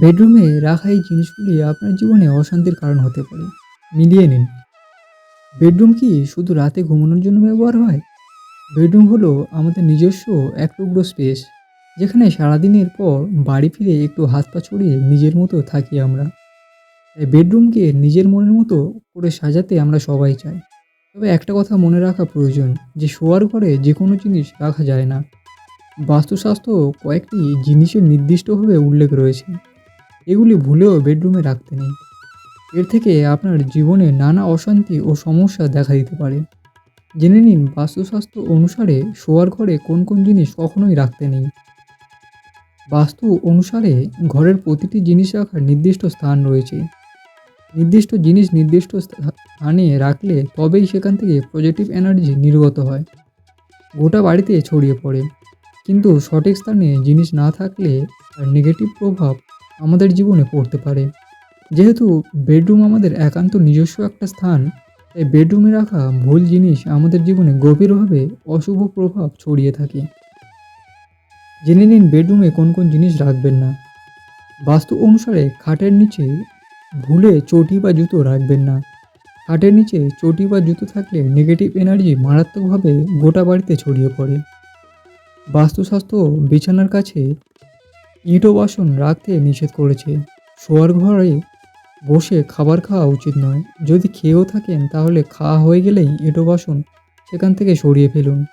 বেডরুমে রাখা এই জিনিসগুলি আপনার জীবনে অশান্তির কারণ হতে পারে। মিলিয়ে নিন। বেডরুম কি শুধু রাতে ঘুমানোর জন্য ব্যবহার হয়? বেডরুম হলো আমাদের নিজস্ব এক টুকরো স্পেস যেখানে সারাদিনের পর বাড়ি ফিরে একটু হাত পা ছড়িয়ে নিজের মতো থাকি আমরা। তাই বেডরুমকে নিজের মনের মতো করে সাজাতে আমরা সবাই চাই। তবে একটা কথা মনে রাখা প্রয়োজন, যে শোয়ার ঘরে যে কোনো জিনিস রাখা যায় না। বাস্তুশাস্ত্র কয়েকটি জিনিসের নির্দিষ্টভাবে উল্লেখ রয়েছে। এগুলি ভুলেও বেডরুমে রাখতে নেই। এর থেকে আপনার জীবনে নানা অশান্তি ও সমস্যা দেখা দিতে পারে। জেনে নিন বাস্তুশাস্ত্র অনুসারে শোয়ার ঘরে কোন কোন জিনিস কখনোই রাখতে নেই। বাস্তু অনুসারে ঘরের প্রতিটি জিনিস রাখার নির্দিষ্ট স্থান রয়েছে। নির্দিষ্ট জিনিস নির্দিষ্ট স্থা- স্থানে রাখলে তবেই সেখান থেকে পজিটিভ এনার্জি নির্গত হয়। গোটা বাড়িতে ছড়িয়ে পড়ে। কিন্তু সঠিক স্থানে জিনিস না থাকলে নেগেটিভ প্রভাব আমাদের জীবনে পড়তে পারে। যেহেতু বেডরুম আমাদের একান্ত নিজস্ব একটা স্থান, তাই বেডরুমে রাখা ভুল জিনিস আমাদের জীবনে গভীরভাবে অশুভ প্রভাব ছড়িয়ে থাকে। জেনে নিন বেডরুমে কোন কোন জিনিস রাখবেন না। বাস্তু অনুসারে খাটের নিচে ভুলে চটি বা জুতো রাখবেন না। খাটের নিচে চটি বা জুতো থাকলে নেগেটিভ এনার্জি মারাত্মকভাবে গোটা বাড়িতে ছড়িয়ে পড়ে। বাস্তুশাস্ত্র বিছানার কাছে ইঁটো বাসন রাখতে নিষেধ করেছে। শোয়ার ঘরে বসে খাবার খাওয়া উচিত নয়। যদি খেয়েও থাকেন, তাহলে খাওয়া হয়ে গেলেই এঁটো বাসন সেখান থেকে সরিয়ে ফেলুন।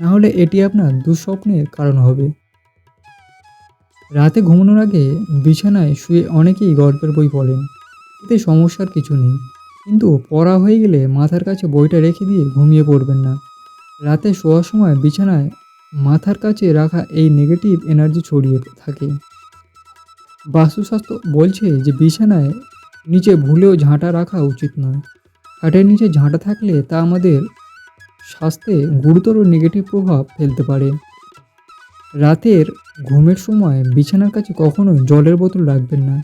নাহলে এটি আপনার দুঃস্বপ্নের কারণ হবে। রাতে ঘুমানোর আগে বিছানায় শুয়ে অনেকেই গল্পের বই পড়েন। এতে সমস্যার কিছু নেই। কিন্তু পড়া হয়ে গেলে মাথার কাছে বইটা রেখে দিয়ে ঘুমিয়ে পড়বেন না। রাতে শোয়ার সময় বিছানায় মাথার কাছে রাখা এই নেগেটিভ এনার্জি ছড়িয়ে থাকে। বাস্তুশাস্ত্র বলছে যে বিছানায় নিচে ভুলেও ঝাঁটা রাখা উচিত নয়। খাটের নিচে ঝাঁটা থাকলে তা আমাদের স্বাস্থ্যে গুরুতর নেগেটিভ প্রভাব ফেলতে পারে। রাতের ঘুমের সময় বিছানার কাছে কখনোই জলের বোতল রাখবেন না।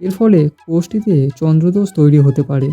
এর ফলে কোষ্ঠীতে চন্দ্রদোষ তৈরি হতে পারে।